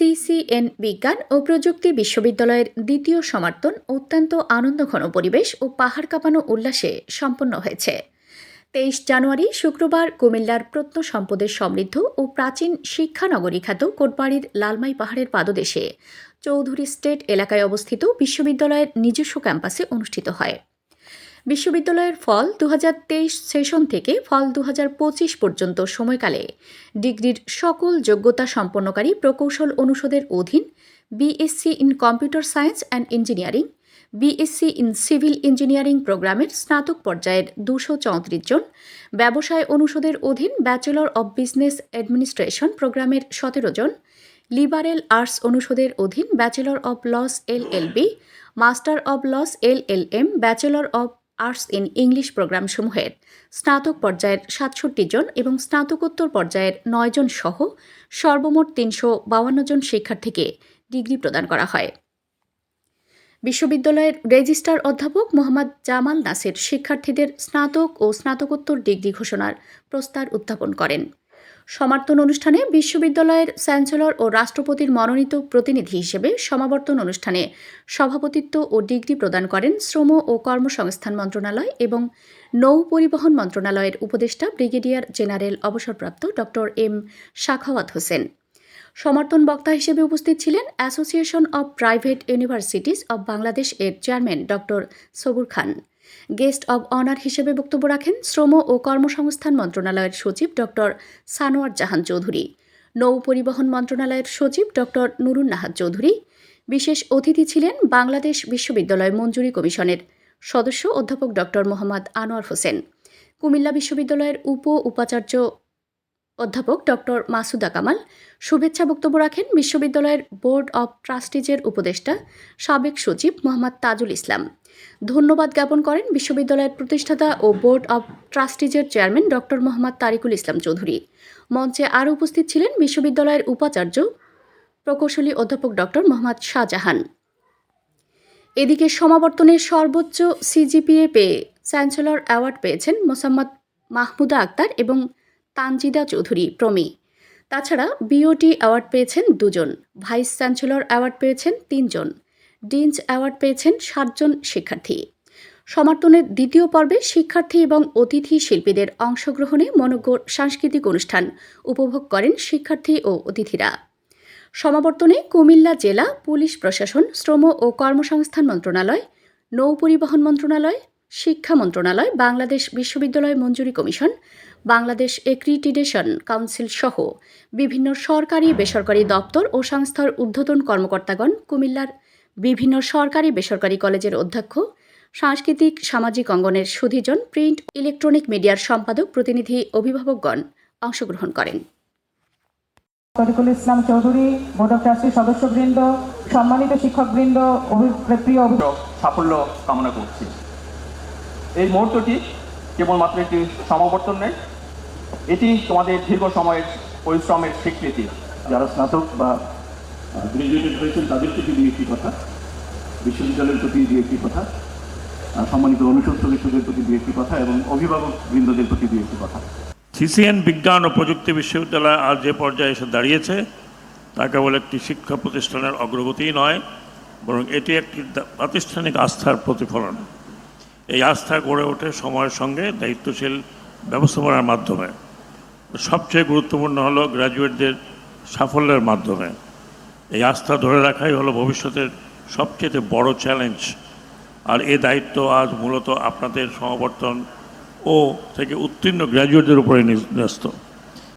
CCN বিজ্ঞান ও প্রযুক্তি বিশ্ববিদ্যালয়ের দ্বিতীয় সমার্তন অত্যন্ত আনন্দঘন পরিবেশ ও পাহাড় কাঁপানো উল্লাসে সম্পন্ন হয়েছে। তেইশ জানুয়ারি শুক্রবার কুমিল্লার প্রত্ন সম্পদের সমৃদ্ধ ও প্রাচীন শিক্ষানগরী খ্যাত কোটবাড়ির লালমাই পাহাড়ের পাদদেশে চৌধুরী স্টেট এলাকায় অবস্থিত বিশ্ববিদ্যালয়ের নিজস্ব ক্যাম্পাসে অনুষ্ঠিত হয়। বিশ্ববিদ্যালয়ের ফল দু হাজার তেইশ সেশন থেকে ফল দু হাজার পঁচিশ পর্যন্ত সময়কালে। ডিগ্রির সকল যোগ্যতা সম্পন্নকারী প্রকৌশল অনুষদের অধীন BSc in computer science and engineering BSc in civil engineering প্রোগ্রামের স্নাতক পর্যায়ের দুশো চৌত্রিশ জন, ব্যবসায় অনুষদের অধীন ব্যাচেলর অব বিজনেস অ্যাডমিনিস্ট্রেশন প্রোগ্রামের সতেরো জন লিবারেল আর্টস অনুষদের অধীন bachelor of laws L L B master of laws L L M bachelor of arts in English প্রোগ্রামসমূহের। স্নাতক পর্যায়ের সাতষট্টি জন এবং স্নাতকোত্তর পর্যায়ের নয় জন সহ সর্বমোট তিনশো বাউান্ন জন শিক্ষার্থীকে ডিগ্রি প্রদান করা হয়। বিশ্ববিদ্যালয়ের রেজিস্ট্রার অধ্যাপক মোহাম্মদ জামাল নাসির শিক্ষার্থীদের স্নাতক ও স্নাতকোত্তর ডিগ্রি ঘোষণার প্রস্তাব উত্থাপন করেন। সমার্তন অনুষ্ঠানে বিশ্ববিদ্যালয়ের চ্যান্সেলর ও রাষ্ট্রপতির মনোনীত প্রতিনিধি হিসেবে সমাবর্তন অনুষ্ঠানে সভাপতিত্ব ও ডিগ্রি প্রদান করেন শ্রম ও কর্মসংস্থান মন্ত্রণালয় এবং নৌ পরিবহন মন্ত্রণালয়ের উপদেষ্টা ব্রিগেডিয়ার জেনারেল অবসরপ্রাপ্ত ড এম শাখাওয়াত হোসেন। সমর্থন বক্তা হিসেবে উপস্থিত ছিলেন association of private universities of Bangladesh এর chairman doctor Sabur Khan. Guest of honour হিসেবে বক্তব্য রাখেন শ্রম ও কর্মসংস্থান মন্ত্রণালয়ের সচিব ডক্টর সানোয়ার জাহান চৌধুরী, নৌ পরিবহন মন্ত্রণালয়ের সচিব ডক্টর নুরুন নাহাদ চৌধুরী, বিশেষ অতিথি ছিলেন বাংলাদেশ বিশ্ববিদ্যালয় মঞ্জুরি কমিশনের সদস্য অধ্যাপক ডক্টর মোহাম্মদ আনোয়ার হোসেন। কুমিল্লা বিশ্ববিদ্যালয়ের উপ উপাচার্য অধ্যাপক ডক্টর মাসুদা কামাল। শুভেচ্ছা বক্তব্য রাখেন বিশ্ববিদ্যালয়ের বোর্ড অব ট্রাস্টিজের উপদেষ্টা সাবেক সচিব মোহাম্মদ তাজুল ইসলাম। ধন্যবাদ জ্ঞাপন করেন বিশ্ববিদ্যালয়ের প্রতিষ্ঠাতা ও বোর্ড অব ট্রাস্টিজের চেয়ারম্যান ডক্টর মোহাম্মদ তারিকুল ইসলাম চৌধুরী। মঞ্চে আরও উপস্থিত ছিলেন বিশ্ববিদ্যালয়ের উপাচার্য প্রকৌশলী অধ্যাপক ডক্টর মোহাম্মদ শাহজাহান। এদিকে সমাবর্তনে সর্বোচ্চ সিজিপিএ পেয়ে চ্যান্সেলর অ্যাওয়ার্ড পেয়েছেন মোসাম্মদ মাহমুদা আক্তার এবং তানজিদা চৌধুরী, প্রমি। তাছাড়া বিওটি অ্যাওয়ার্ড পেয়েছেন দুজন ভাইস চ্যান্সেলর অ্যাওয়ার্ড পেয়েছেন তিনজন ডিনস অ্যাওয়ার্ড পেয়েছেন সাতজন শিক্ষার্থী। সমর্থনের দ্বিতীয় পর্বে শিক্ষার্থী এবং অতিথি শিল্পীদের অংশগ্রহণে মনোজ্ঞ সাংস্কৃতিক অনুষ্ঠান উপভোগ করেন শিক্ষার্থী ও অতিথিরা। সমাবর্তনে কুমিল্লা জেলা পুলিশ প্রশাসন, শ্রম ও কর্মসংস্থান মন্ত্রণালয়, নৌ পরিবহন মন্ত্রণালয়, শিক্ষা মন্ত্রণালয়, বাংলাদেশ বিশ্ববিদ্যালয় মঞ্জুরি কমিশন বাংলাদেশ এক্রিটিডেশন কাউন্সিল সহ বিভিন্ন সরকারি বেসরকারি দপ্তর ও সংস্থার ঊর্ধ্বতন কর্মকর্তাগণ কুমিল্লার বিভিন্ন সরকারি বেসরকারি কলেজের অধ্যক্ষ সাংস্কৃতিক সামাজিক অঙ্গনের সুধীজন প্রিন্ট ইলেকট্রনিক মিডিয়ার সম্পাদক প্রতিনিধি অভিভাবকগণ অংশগ্রহণ করেন। তরিকুল ইসলাম চৌধুরী বোর্ড অফ ট্রাস্টির সদস্যবৃন্দ সম্মানিত শিক্ষকবৃন্দ প্রিয় সাফল্য কামনা করছি। এই মুহূর্তটি কেবলমাত্র একটি সমাবর্তন নেই। এটি তোমাদের দীর্ঘ সময়ের পরিশ্রমের স্বীকৃতি। যারা স্নাতক বা গ্রাজুয়েটেড হয়েছেন, তাদের প্রতি দুই একটি কথা। বিশ্ববিদ্যালয়ের প্রতি দুই একটি কথা। সম্মানিত অনুষদ সদস্যদের প্রতি দুই একটি কথা এবং অভিভাবক বৃন্দদের প্রতি দুই একটি কথা। সিসিএন বিজ্ঞান ও প্রযুক্তি বিশ্ববিদ্যালয় আজ যে পর্যায়ে এসে দাঁড়িয়েছে, তা কেবল একটি শিক্ষা প্রতিষ্ঠানের অগ্রগতিই নয়, বরং এটি একটি প্রাতিষ্ঠানিক আস্থার প্রতিফলন। এই আস্থা গড়ে ওঠে সময়ের সঙ্গে দায়িত্বশীল ব্যবস্থাপনার মাধ্যমে। সবচেয়ে গুরুত্বপূর্ণ হলো গ্র্যাজুয়েটদের সাফল্যের মাধ্যমে। এই আস্থা ধরে রাখাই হলো ভবিষ্যতের সবচেয়ে বড় চ্যালেঞ্জ আর এ দায়িত্ব আজ মূলত আপনাদের সমাবর্তন ও থেকে উত্তীর্ণ গ্র্যাজুয়েটদের উপরে ন্যস্ত।